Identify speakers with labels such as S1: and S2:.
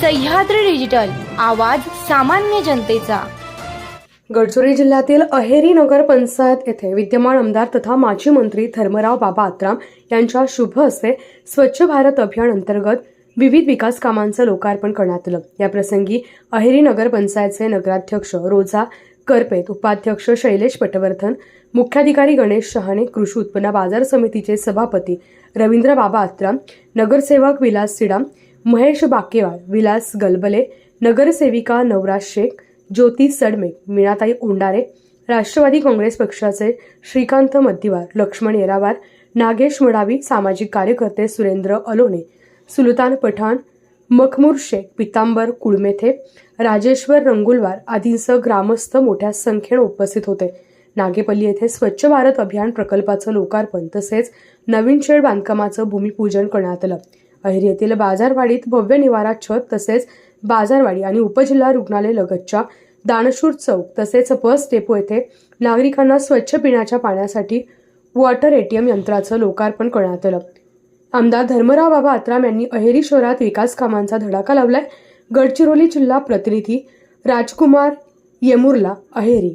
S1: Sahyadri digital आवाज सामान्य जनतेचा.
S2: गडचिरोली जिल्ह्यातील अहेरी नगर पंचायत येथे विद्यमान आमदार तथा माजी मंत्री धर्मराव बाबा आत्राम यांच्या शुभ हस्ते स्वच्छ भारत अभियान अंतर्गत विविध विकास कामांचं लोकार्पण करण्यात आलं. या प्रसंगी अहेरी नगर पंचायतचे नगराध्यक्ष रोजा करपेत उपाध्यक्ष शैलेश पटवर्धन मुख्याधिकारी गणेश शहाणे कृषी उत्पन्न बाजार समितीचे सभापती रवींद्र बाबा आत्राम नगरसेवक विलास सिडाम महेश बाकेवार विलास गलबले नगरसेविका नवराज शेख ज्योती सडमेक मीनाताई ओंडारे राष्ट्रवादी काँग्रेस पक्षाचे श्रीकांत मद्दिवार लक्ष्मण येरावार नागेश मडावी सामाजिक कार्यकर्ते सुरेंद्र अलोने सुलतान पठाण मखमूर शेख पितांबर कुळमेथे राजेश्वर रंगुलवार आदींसह ग्रामस्थ मोठ्या संख्येनं उपस्थित होते. नागेपल्ली येथे स्वच्छ भारत अभियान प्रकल्पाचं लोकार्पण तसेच नवीन शेड बांधकामाचं भूमिपूजन करण्यात आलं. अहेरी येथील बाजारवाडीत भव्य निवारा छत तसेच बाजारवाडी आणि उपजिल्हा रुग्णालय लगतच्या दानशूर चौक तसेच बस डेपो येथे नागरिकांना स्वच्छ पिण्याच्या पाण्यासाठी वॉटर एटीएम यंत्राचं लोकार्पण करण्यात आलं. आमदार धर्मराव बाबा आत्राम यांनी अहेरी शहरात विकास कामांचा धडाका लावलाय. गडचिरोली जिल्हा प्रतिनिधी राजकुमार येमुरला अहेरी.